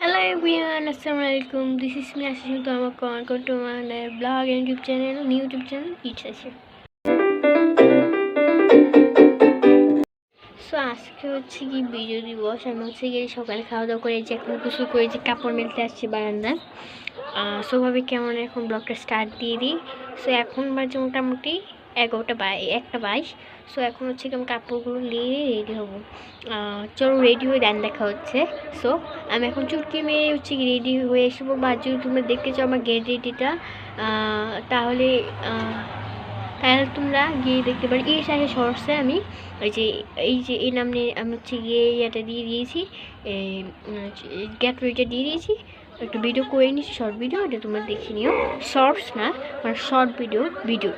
Hello everyone, Assalamu alaikum. This is me Ashish Tama Welcome to my blog and YouTube channel, new YouTube channel, Each Session. So আজকে হচ্ছে কি বিজয় দিবস আমি হচ্ছে গিয়ে সকালে খাওয়া দাওয়া করে যে এখন কিছু করে যে কাপড় মেলতে আসছি বারান্দায় স্বাভাবিক কেমন এখন ব্লগটা স্টার্ট দিয়ে দিই সো এখন বাজে মোটামুটি এগারোটা বাই একটা বাইশ। সো এখন হচ্ছে কি আমি কাপড়গুলো নিয়ে রেডি হব। চলো রেডি হয়ে দেন দেখা হচ্ছে। সো আমি এখন চুটকি মেরে হচ্ছে রেডি হয়ে এসবো বা যদি তোমরা দেখতে চাও আমার গেট রেডিটা তাহলে তাহলে তোমরা গিয়ে দেখতে পারো। এই সাথে শর্টসে আমি, ওই যে, এই যে, এই নাম নিয়ে আমি হচ্ছে গিয়ে ইয়েটা দিয়ে দিয়েছি। গ্যাট রেডিটা দিয়ে দিয়েছি। একটু ভিডিও করে নিয়েছি শর্ট ভিডিও এটা তোমরা দেখে নিও। শর্টস না মানে short video video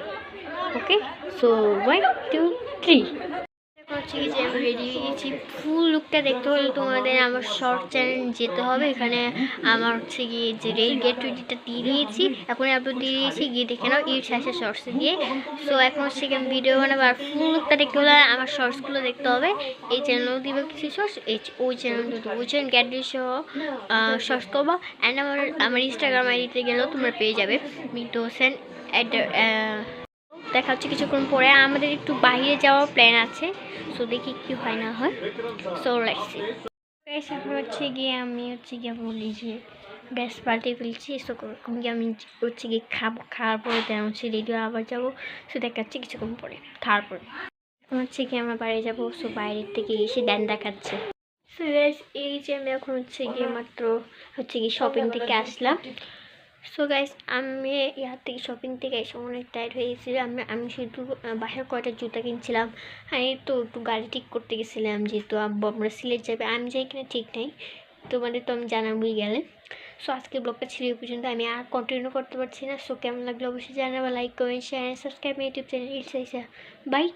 okay so one two three হচ্ছে কি যে আমি রেডি হয়ে গেছি ফুল লুকটা দেখতে হলে তোমাদের আমার শর্ট চ্যানেল যেতে হবে। এখানে আমার হচ্ছে গিয়ে যে রেড গেট টুইটিটা দিয়ে দিয়েছি। এখন আপলোড দিয়ে দিয়েছি। গিয়ে দেখে নাও ইট শেষে শর্টসে দিয়ে সো এখন হচ্ছে কি ভিডিও বানাবো। আর ফুল লুকটা দেখতে হলে আমার শর্টসগুলো দেখতে হবে। এই চ্যানেলেও দিবে কিছু শর্টস এই ওই চ্যানেল দুটো ওই চ্যানেল গ্যাট সহ শর্টস করব। অ্যান্ড আমার আমার ইনস্টাগ্রাম আইডিতে গেলেও তোমরা পেয়ে যাবে। মিটু হোসেন অ্যাট দেখা হচ্ছে কিছুক্ষণ পরে। আমাদের একটু বাইরে যাওয়ার প্ল্যান আছে সো দেখি কি হয় না হয়। সো লাগছে এখন হচ্ছে গিয়ে আমি হচ্ছে গিয়ে বলি যে গ্যাস পাল্টে ফেলছি সো গিয়ে আমি হচ্ছে গিয়ে খাব। খাওয়ার পরে দেন হচ্ছে রেডিও আবার যাব সো দেখাচ্ছে কিছুক্ষণ পরে। তারপর এখন হচ্ছে গিয়ে আমরা বাইরে যাব সো বাইরের থেকে এসে দেন দেখাচ্ছে। সো এই যে আমি এখন হচ্ছে গিয়ে মাত্র হচ্ছে গিয়ে শপিং থেকে আসলাম। সো গাইস আমি ইয়ার থেকে শপিং থেকে এসে অনেক টায়ার্ড হয়ে গেছিলাম। আমি আমি শুধু বাহির কয়টা জুতা কিনছিলাম। এই তো একটু গাড়ি ঠিক করতে গেছিলাম, যেহেতু আমরা সিলেট যাবে। আমি যাই কিনা ঠিক নাই। তোমাদের তো আমি জানাবই গেলে। সো আজকে ব্লগটা ছিল এই পর্যন্ত। আমি আর কন্টিনিউ করতে পারছি না। সো কেমন লাগল অবশ্যই জানাব। Like comment share subscribe YouTube channel it's bye